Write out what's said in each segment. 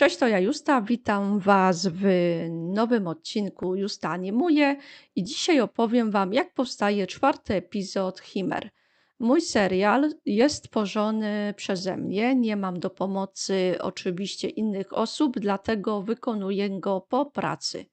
Cześć, to ja Justa. Witam Was w nowym odcinku Justa Animuje i dzisiaj opowiem Wam, jak powstaje czwarty epizod Chimer. Mój serial jest tworzony przeze mnie, nie mam do pomocy oczywiście innych osób, dlatego wykonuję go po pracy.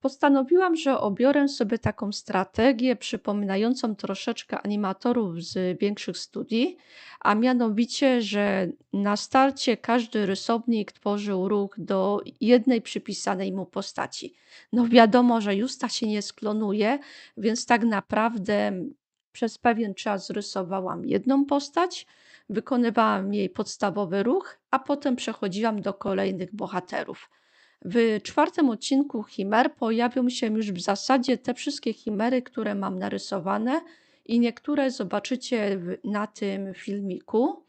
Postanowiłam, że obiorę sobie taką strategię przypominającą troszeczkę animatorów z większych studii, a mianowicie, że na starcie każdy rysownik tworzył ruch do jednej przypisanej mu postaci. No wiadomo, że Justa się nie sklonuje, więc tak naprawdę przez pewien czas rysowałam jedną postać, wykonywałam jej podstawowy ruch, a potem przechodziłam do kolejnych bohaterów. W czwartym odcinku Chimer pojawią się już w zasadzie te wszystkie chimery, które mam narysowane i niektóre zobaczycie na tym filmiku,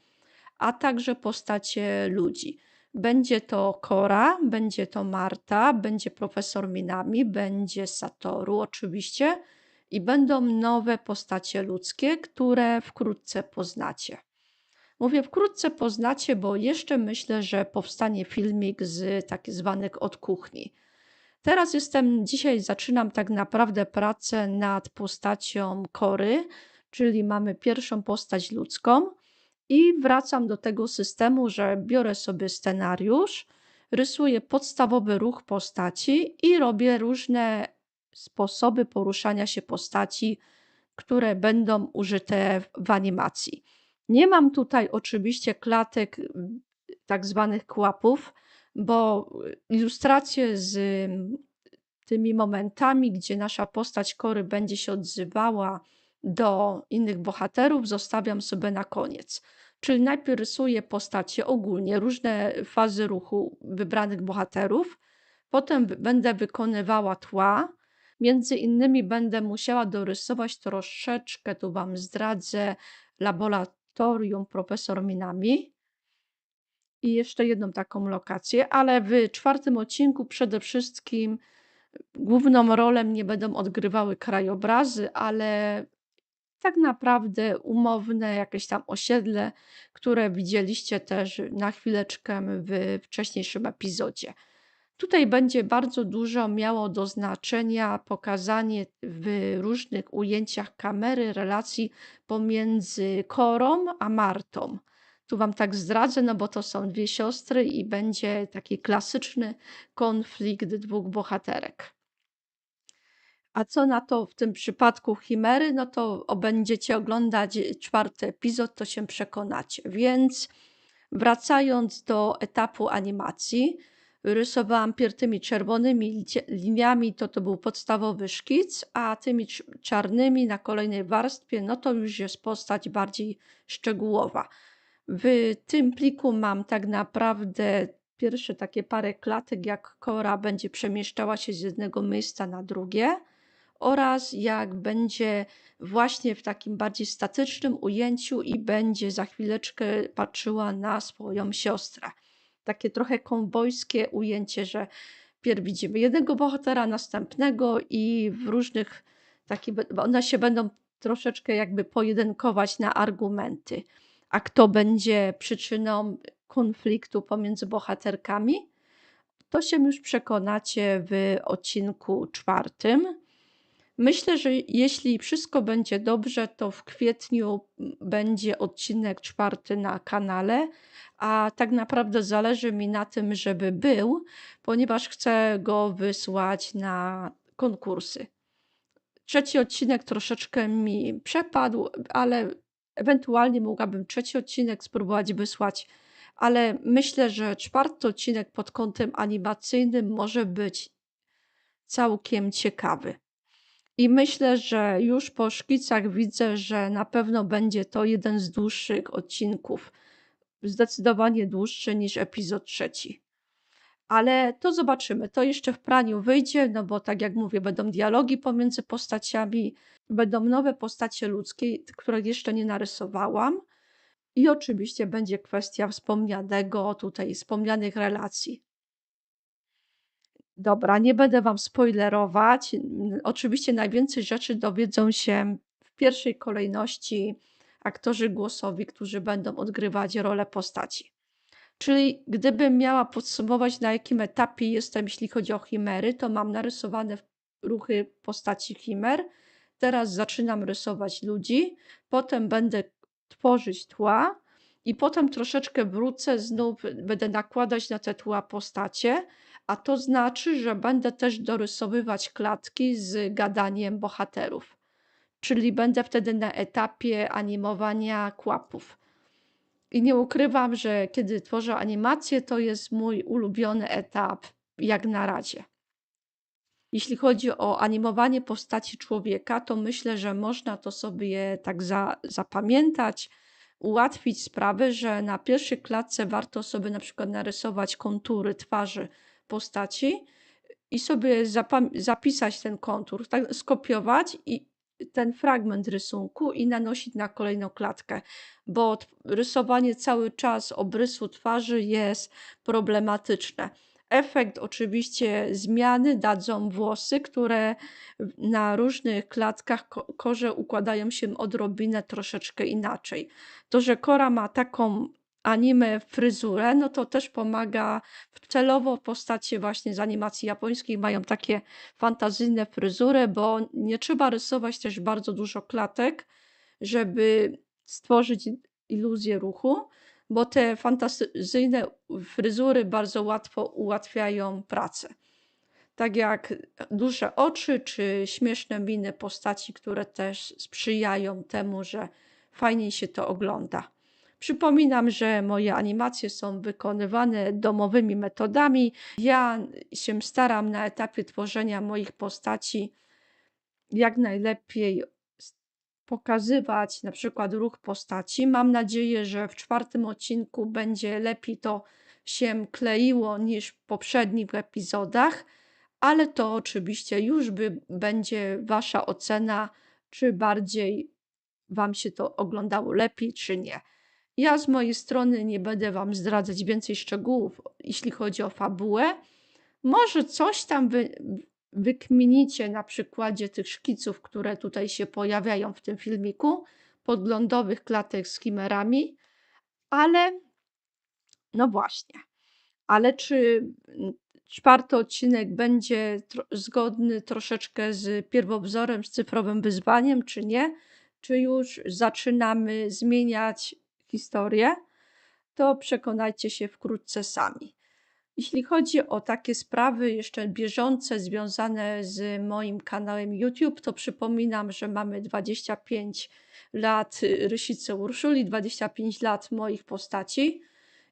a także postacie ludzi. Będzie to Kora, będzie to Marta, będzie profesor Minami, będzie Satoru oczywiście i będą nowe postacie ludzkie, które wkrótce poznacie. Mówię, wkrótce poznacie, bo jeszcze myślę, że powstanie filmik z tak zwanych od kuchni. Teraz jestem, dzisiaj zaczynam tak naprawdę pracę nad postacią Kory, czyli mamy pierwszą postać ludzką i wracam do tego systemu, że biorę sobie scenariusz, rysuję podstawowy ruch postaci i robię różne sposoby poruszania się postaci, które będą użyte w animacji. Nie mam tutaj oczywiście klatek tak zwanych kłapów, bo ilustracje z tymi momentami, gdzie nasza postać Kory będzie się odzywała do innych bohaterów, zostawiam sobie na koniec. Czyli najpierw rysuję postacie ogólnie, różne fazy ruchu wybranych bohaterów, potem będę wykonywała tła, między innymi będę musiała dorysować troszeczkę, tu Wam zdradzę, laboratorium laboratorium profesor Minami i jeszcze jedną taką lokację, ale w czwartym odcinku przede wszystkim główną rolę nie będą odgrywały krajobrazy, ale tak naprawdę umowne jakieś tam osiedle, które widzieliście też na chwileczkę w wcześniejszym epizodzie. Tutaj będzie bardzo dużo miało do znaczenia pokazanie w różnych ujęciach kamery relacji pomiędzy Korą a Martą. Tu Wam tak zdradzę, no bo to są dwie siostry i będzie taki klasyczny konflikt dwóch bohaterek. A co na to w tym przypadku Chimery? No to będziecie oglądać czwarty epizod, to się przekonacie. Więc wracając do etapu animacji, rysowałam tymi czerwonymi liniami, to to był podstawowy szkic, a tymi czarnymi na kolejnej warstwie, no to już jest postać bardziej szczegółowa. W tym pliku mam tak naprawdę pierwsze takie parę klatek, jak kora będzie przemieszczała się z jednego miejsca na drugie oraz jak będzie właśnie w takim bardziej statycznym ujęciu i będzie za chwileczkę patrzyła na swoją siostrę takie trochę konwojskie ujęcie, że pierw widzimy jednego bohatera, następnego i w różnych takich, one się będą troszeczkę jakby pojedynkować na argumenty. A kto będzie przyczyną konfliktu pomiędzy bohaterkami, to się już przekonacie w odcinku czwartym. Myślę, że jeśli wszystko będzie dobrze, to w kwietniu będzie odcinek czwarty na kanale, a tak naprawdę zależy mi na tym, żeby był, ponieważ chcę go wysłać na konkursy. Trzeci odcinek troszeczkę mi przepadł, ale ewentualnie mogłabym trzeci odcinek spróbować wysłać, ale myślę, że czwarty odcinek pod kątem animacyjnym może być całkiem ciekawy. I myślę, że już po szkicach widzę, że na pewno będzie to jeden z dłuższych odcinków. Zdecydowanie dłuższy niż epizod trzeci. Ale to zobaczymy. To jeszcze w praniu wyjdzie, no bo tak jak mówię, będą dialogi pomiędzy postaciami, będą nowe postacie ludzkie, które jeszcze nie narysowałam. I oczywiście będzie kwestia wspomnianego tutaj, wspomnianych relacji. Dobra, nie będę wam spoilerować. Oczywiście najwięcej rzeczy dowiedzą się w pierwszej kolejności aktorzy głosowi, którzy będą odgrywać rolę postaci. Czyli gdybym miała podsumować, na jakim etapie jestem, jeśli chodzi o chimery, to mam narysowane ruchy postaci chimer. Teraz zaczynam rysować ludzi, potem będę tworzyć tła i potem troszeczkę wrócę, znów będę nakładać na te tła postacie, a to znaczy, że będę też dorysowywać klatki z gadaniem bohaterów. Czyli będę wtedy na etapie animowania kłapów. I nie ukrywam, że kiedy tworzę animację, to jest mój ulubiony etap jak na razie. Jeśli chodzi o animowanie postaci człowieka, to myślę, że można to sobie tak za, zapamiętać, ułatwić sprawę, że na pierwszej klatce warto sobie na przykład narysować kontury twarzy postaci i sobie zapisać ten kontur, tak, skopiować i ten fragment rysunku i nanosić na kolejną klatkę, bo rysowanie cały czas obrysu twarzy jest problematyczne. Efekt oczywiście zmiany dadzą włosy, które na różnych klatkach ko- korze układają się odrobinę troszeczkę inaczej. To, że Kora ma taką anime fryzurę, no to też pomaga celowo postacie właśnie z animacji japońskiej mają takie fantazyjne fryzury, bo nie trzeba rysować też bardzo dużo klatek, żeby stworzyć iluzję ruchu, bo te fantazyjne fryzury bardzo łatwo ułatwiają pracę. Tak jak duże oczy czy śmieszne miny postaci, które też sprzyjają temu, że fajniej się to ogląda. Przypominam, że moje animacje są wykonywane domowymi metodami. Ja się staram na etapie tworzenia moich postaci jak najlepiej pokazywać na przykład ruch postaci. Mam nadzieję, że w czwartym odcinku będzie lepiej to się kleiło niż w poprzednich epizodach, ale to oczywiście już by będzie Wasza ocena, czy bardziej Wam się to oglądało lepiej, czy nie. Ja z mojej strony nie będę Wam zdradzać więcej szczegółów, jeśli chodzi o fabułę. Może coś tam wy, wykminicie na przykładzie tych szkiców, które tutaj się pojawiają w tym filmiku, podglądowych klatek z chimerami, ale no właśnie. Ale czy czwarty odcinek będzie tro zgodny troszeczkę z pierwowzorem, z cyfrowym wyzwaniem, czy nie? Czy już zaczynamy zmieniać historię? To przekonajcie się wkrótce sami. Jeśli chodzi o takie sprawy jeszcze bieżące związane z moim kanałem YouTube, to przypominam, że mamy 25 lat Rysicy Urszuli, 25 lat moich postaci.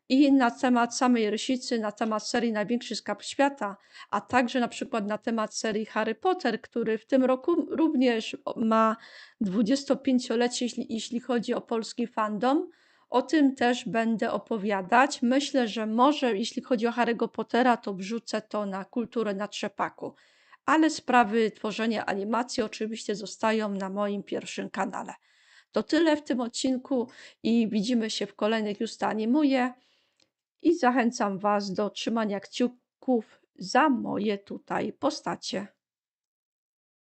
I na temat samej Rysicy, na temat serii Największy Skarb Świata, a także na przykład na temat serii Harry Potter, który w tym roku również ma 25-lecie, jeśli, jeśli chodzi o polski fandom. O tym też będę opowiadać. Myślę, że może jeśli chodzi o Harry'ego Pottera, to wrzucę to na kulturę na trzepaku. Ale sprawy tworzenia animacji oczywiście zostają na moim pierwszym kanale. To tyle w tym odcinku i widzimy się w kolejnych Już to animuję i zachęcam Was do trzymania kciuków za moje tutaj postacie.